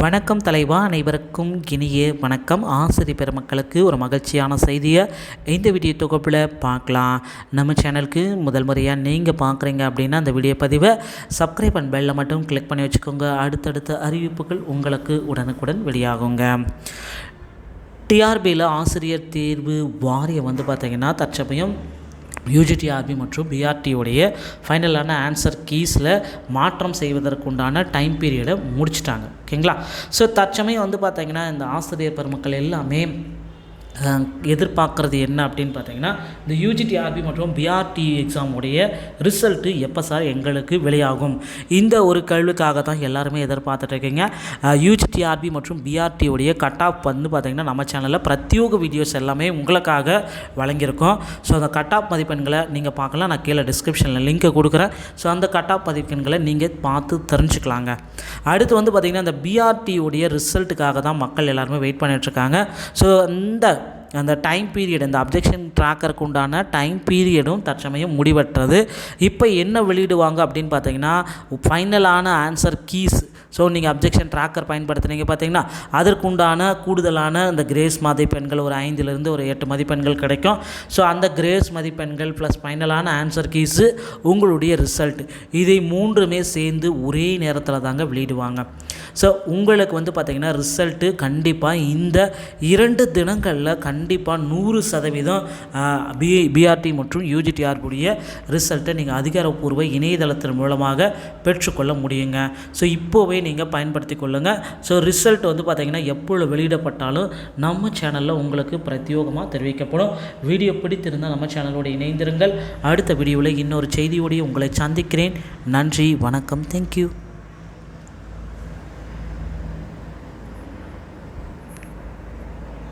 வணக்கம் தலைவா அனைவருக்கும் இனிய வணக்கம். ஆசிரியர் பெருமக்களுக்கு ஒரு மகிழ்ச்சியான செய்தியை இந்த வீடியோ தொகுப்பில் பார்க்கலாம். நம்ம சேனலுக்கு முதல் முறையாக நீங்கள் பார்க்குறீங்க அப்படின்னா அந்த வீடியோ பதிவை சப்ஸ்கிரைப் அண்ட் பெல்லை மட்டும் கிளிக் பண்ணி வச்சுக்கோங்க. அடுத்தடுத்த அறிவிப்புகள் உங்களுக்கு உடனுக்குடன் வெளியாகுங்க. டிஆர்பியில் ஆசிரியர் தேர்வு வாரியம் வந்து பார்த்திங்கன்னா தற்சமயம் யூஜிடிஆர்பி மற்றும் பிஆர்டியோடைய ஃபைனலான ஆன்சர் கீஸில் மாற்றம் செய்வதற்குண்டான டைம் பீரியடை முடிச்சிட்டாங்க. ஓகேங்களா? ஸோ தற்சமயம் வந்து பார்த்திங்கன்னா இந்த ஆசிரியர் பெருமக்கள் எல்லாமே எதிர்பார்க்குறது என்ன அப்படின்னு பார்த்தீங்கன்னா இந்த யூஜிடிஆர்பி மற்றும் பிஆர்டி எக்ஸாமுடைய ரிசல்ட்டு எப்போ சார் எங்களுக்கு வெளியாகும்? இந்த ஒரு கல்விக்காக தான் எல்லாருமே எதிர்பார்த்துட்ருக்கீங்க யூஜிடிஆர்பி மற்றும் பிஆர்டியோடைய கட் ஆஃப் வந்து பார்த்திங்கன்னா நம்ம சேனலில் பிரத்யோக வீடியோஸ் எல்லாமே உங்களுக்காக வழங்கியிருக்கோம். ஸோ அந்த கட் ஆஃப் மதிப்பெண்களை நீங்கள் பார்க்கலாம். நான் கீழே டிஸ்கிரிப்ஷனில் லிங்க்கை கொடுக்குறேன். ஸோ அந்த கட் ஆஃப் மதிப்பெண்களை நீங்கள் பார்த்து தெரிஞ்சுக்கலாங்க. அடுத்து வந்து பார்த்திங்கன்னா இந்த பிஆர்டியோடைய ரிசல்ட்டுக்காக தான் மக்கள் எல்லாருமே வெயிட் பண்ணிகிட்ருக்காங்க ஸோ இந்த அந்த டைம் பீரியட் இந்த அப்ஜெக்ஷன் ட்ராக்கருக்கு உண்டான டைம் பீரியடும் தற்சமயம் முடிவற்றது. இப்போ என்ன வெளியிடுவாங்க அப்படின்னு பார்த்தீங்கன்னா ஃபைனலான ஆன்சர் கீஸ் ஸோ நீங்கள் அப்ஜெக்ஷன் ட்ராக்கர் பயன்படுத்துனீங்க பார்த்தீங்கன்னா அதற்குண்டான கூடுதலான இந்த கிரேஸ் மதிப்பெண்கள் ஒரு ஐந்துலேருந்து ஒரு எட்டு மதிப்பெண்கள் கிடைக்கும். ஸோ அந்த கிரேஸ் மதிப்பெண்கள் ப்ளஸ் ஃபைனலான ஆன்சர் கீஸு உங்களுடைய ரிசல்ட் இதை மூன்றுமே சேர்ந்து ஒரே நேரத்தில் தாங்க வெளியிடுவாங்க. ஸோ உங்களுக்கு வந்து பார்த்திங்கன்னா ரிசல்ட்டு கண்டிப்பாக இந்த இரண்டு தினங்களில் கண் கண்டிப்பாக நூறு சதவீதம் பி பிஆர்டி மற்றும் யூஜிடிஆர்புடைய ரிசல்ட்டை நீங்கள் அதிகாரப்பூர்வ இணையதளத்தின் மூலமாக பெற்றுக்கொள்ள முடியுங்க. ஸோ இப்போவே நீங்கள் பயன்படுத்தி கொள்ளுங்கள் ஸோ ரிசல்ட் வந்து பார்த்திங்கன்னா எப்பொழுது வெளியிடப்பட்டாலும் நம்ம சேனலில் உங்களுக்கு பிரத்யோகமாக தெரிவிக்கப்படும். வீடியோ பிடித்திருந்தால் நம்ம சேனலோடு இணைந்திருங்கள். அடுத்த வீடியோவில் இன்னொரு செய்தியோடு உங்களை சந்திக்கிறேன். நன்றி வணக்கம். தேங்க்யூ